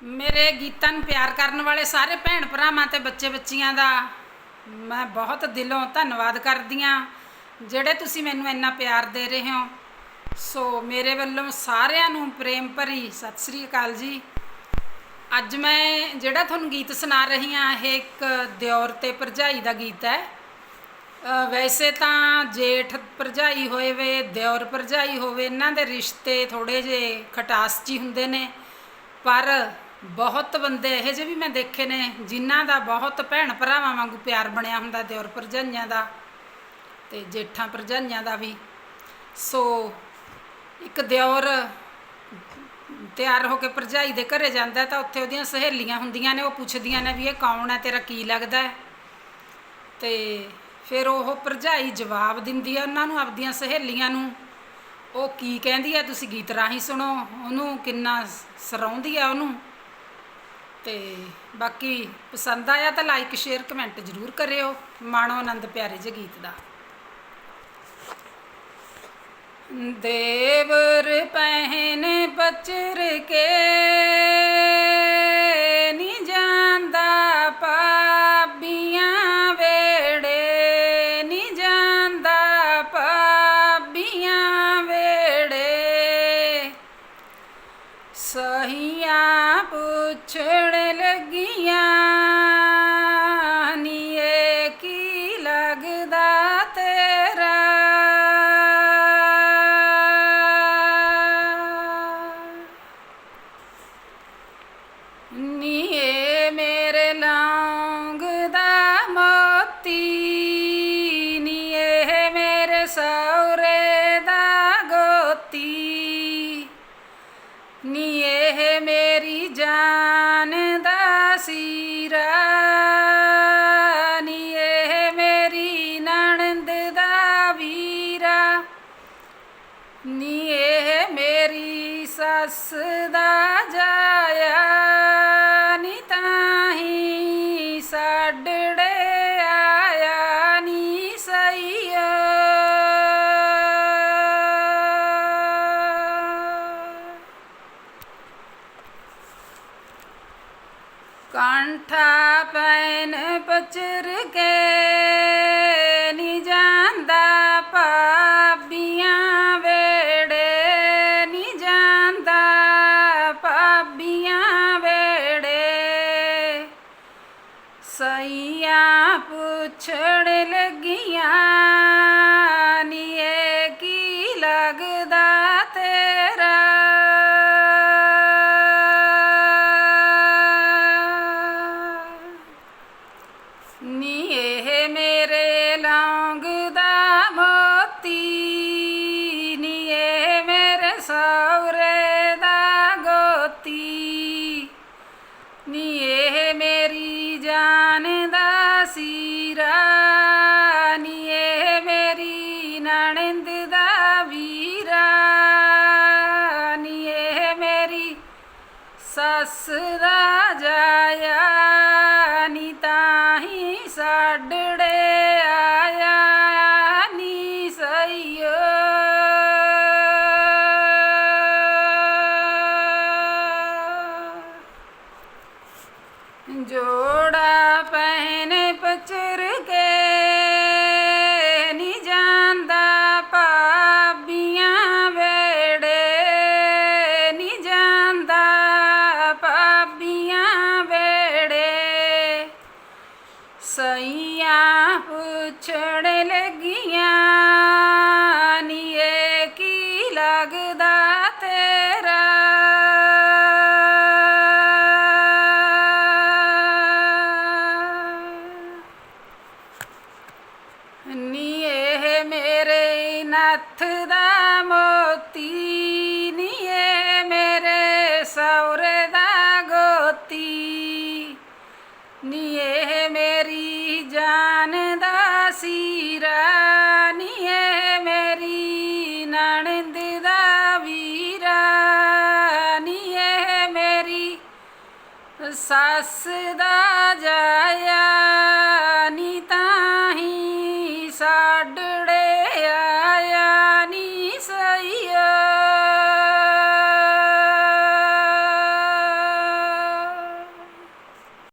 ਮੇਰੇ ਗੀਤਾਂ ਨੂੰ ਪਿਆਰ ਕਰਨ ਵਾਲੇ ਸਾਰੇ ਭੈਣ ਭਰਾਵਾਂ ਤੇ ਬੱਚੇ ਬੱਚੀਆਂ ਦਾ ਮੈਂ ਬਹੁਤ ਦਿਲੋਂ ਧੰਨਵਾਦ ਕਰਦੀ ਹਾਂ, ਜਿਹੜੇ ਤੁਸੀਂ ਮੈਨੂੰ ਇੰਨਾ ਪਿਆਰ ਦੇ ਰਹੇ ਹੋ। ਸੋ ਮੇਰੇ ਵੱਲੋਂ ਸਾਰਿਆਂ ਨੂੰ ਪ੍ਰੇਮ ਭਰੀ ਸਤਿ ਸ੍ਰੀ ਅਕਾਲ ਜੀ। ਅੱਜ ਮੈਂ ਜਿਹੜਾ ਤੁਹਾਨੂੰ ਗੀਤ ਸੁਣਾ ਰਹੀ ਹਾਂ, ਇਹ ਇੱਕ ਦਿਓਰ ਤੇ ਭਰਜਾਈ ਦਾ ਗੀਤ ਹੈ। ਵੈਸੇ ਤਾਂ ਜੇਠ ਭਰਜਾਈ ਹੋਏ ਵੇ ਦਿਓਰ ਭਰਜਾਈ ਹੋਵੇ, ਇਹਨਾਂ ਦੇ ਰਿਸ਼ਤੇ ਥੋੜੇ ਜੇ ਖਟਾਸ ਜੀ ਹੁੰਦੇ ਨੇ, ਪਰ ਬਹੁਤ ਬੰਦੇ ਇਹੋ ਜਿਹੇ ਵੀ ਮੈਂ ਦੇਖੇ ਨੇ, ਜਿਨ੍ਹਾਂ ਦਾ ਬਹੁਤ ਭੈਣ ਭਰਾਵਾਂ ਵਾਂਗੂ ਪਿਆਰ ਬਣਿਆ ਹੁੰਦਾ ਦਿਓਰ ਭਰਜਾਈਆਂ ਦਾ ਤੇ ਜੇਠਾਂ ਭਰਜਾਈਆਂ ਦਾ ਵੀ। ਸੋ ਇੱਕ ਦਿਓਰ ਤਿਆਰ ਹੋ ਕੇ ਭਰਜਾਈ ਦੇ ਘਰੇ ਜਾਂਦਾ ਤਾਂ ਉੱਥੇ ਉਹਦੀਆਂ ਸਹੇਲੀਆਂ ਹੁੰਦੀਆਂ ਨੇ, ਉਹ ਪੁੱਛਦੀਆਂ ਨੇ ਵੀ ਇਹ ਕੌਣ ਹੈ, ਤੇਰਾ ਕੀ ਲੱਗਦਾ ਹੈ? ਤੇ ਫਿਰ ਉਹ ਭਰਜਾਈ ਜਵਾਬ ਦਿੰਦੀ ਆ ਉਹਨਾਂ ਨੂੰ, ਆਪਦੀਆਂ ਸਹੇਲੀਆਂ ਨੂੰ, ਉਹ ਕੀ ਕਹਿੰਦੀ ਆ ਤੁਸੀਂ ਗੀਤ ਰਾਹੀਂ ਸੁਣੋ, ਉਹਨੂੰ ਕਿੰਨਾ ਸਰਾਉਂਦੀ ਆ ਉਹਨੂੰ। ਤੇ ਬਾਕੀ ਪਸੰਦ ਆਇਆ ਤਾਂ ਲਾਈਕ ਸ਼ੇਅਰ ਕਮੈਂਟ ਜ਼ਰੂਰ ਕਰਿਓ। ਮਾਣੋ ਆਨੰਦ ਪਿਆਰੇ ਜੇ ਗੀਤ ਦਾ। ਦੇਵਰ ਪਹਿਨ ਬਚਰ ਕੇ ਨੀ ਮੇਰੇ ਲੌਂਗ ਦਾ ਮੋਤੀ ਨੀ ਮੇਰੇ ਸੌਰੇ ਦਾ ਗੋਤੀ ਨੀ ਇਹ ਮੇਰੀ ਜਾਨ ਦਾ ਸੀਰਾ ਨੀ ਇਹ ਮੇਰੀ ਨਣਦ ਦਾ ਵੀਰਾ ਨੀ ਇਹ ਮੇਰੀ ਸੱਸ ਦਾ ਕਾਂਠਾ ਪੈਨ ਪਚਰ ਕੇ ਨੀ ਜਾਂਦਾ ਪਾਬੀਆਂ ਵੇੜੇ ਨੀ ਜਾਂਦਾ ਪਾਬੀਆਂ ਵੇੜੇ। ਸਈਆਂ ਪੁੱਛੜ ਲੱਗੀਆਂ ਸੀਰਾ ਨੀ ਇਹ ਮੇਰੀ ਨਣਦ ਦਾ ਵੀਰਾ ਨੀ ਇਹ ਮੇਰੀ ਸੱਸ ਦਾ ਜਾਇਆ ਨੀ ਤਾਹੀ ਸਾਡੜੇ ਆਇਆ ਨੀ ਸਈਓ। ਜੋੜਾ ਪੁੱਛਣ ਲੱਗੀਆਂ। ਨੀ ਕੀ ਲੱਗਦਾ ਤੇਰਾ? ਨੀ ਇਹ ਮੇਰੇ ਨੱਥ ਦਾ ਮੋਤੀ ਸੱਸ ਦਾ ਜਾਇਆ ਨੀ ਤਾਂ